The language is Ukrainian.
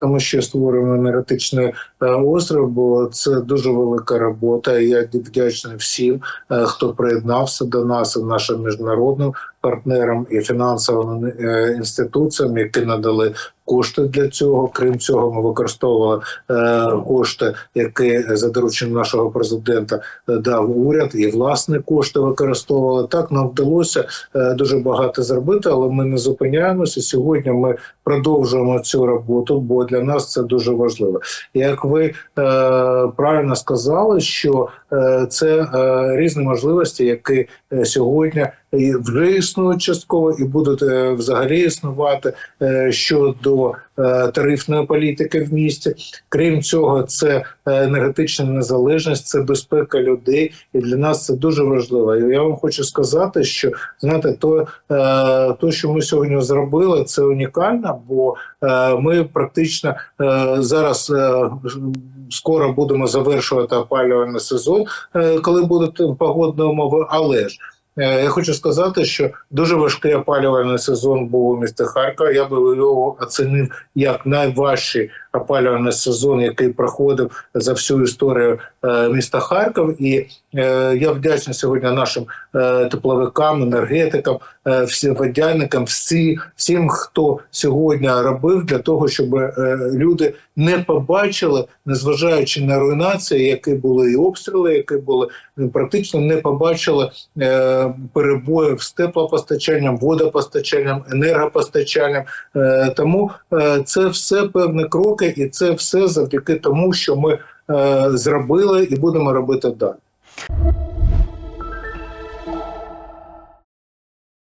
Тому що створюємо енергетичний е, остров, бо це дуже велика робота. Я вдячний всім, е, хто приєднався до нас, і нашим міжнародним партнерам і фінансовим е, інституціям, які надали кошти для цього. Крім цього, ми використовували е, кошти, які за дорученням нашого президента е, дав уряд, і власні кошти використовували. Так нам вдалося дуже багато зробити, але ми не зупиняємося. Сьогодні ми продовжуємо цю роботу, бо для нас це дуже важливо. Як ви правильно сказали, що це різні можливості, які сьогодні вже існують частково і будуть е, взагалі існувати е, щодо е, тарифної політики в місті. Крім цього, це енергетична незалежність, це безпека людей, і для нас це дуже важливо. І я вам хочу сказати, що знаєте, то, то що ми сьогодні зробили, це унікально, бо ми практично зараз скоро будемо завершувати опалювальний сезон, коли будуть погодні умови, але ж. Е, Я хочу сказати, що дуже важкий опалювальний сезон був у місті Харкова. Я би його оцінив як найважчий опалювальний сезон, який проходив за всю історію е, міста Харків. І е, я вдячний сьогодні нашим е, тепловикам, енергетикам, всім водяникам, всі, всім, хто сьогодні робив для того, щоб люди не побачили, незважаючи на руйнації, які були і обстріли, які були практично не побачили перебоїв з теплопостачанням, водопостачанням, енергопостачанням. Тому це все певні кроки, і це все завдяки тому, що ми е, зробили і будемо робити далі.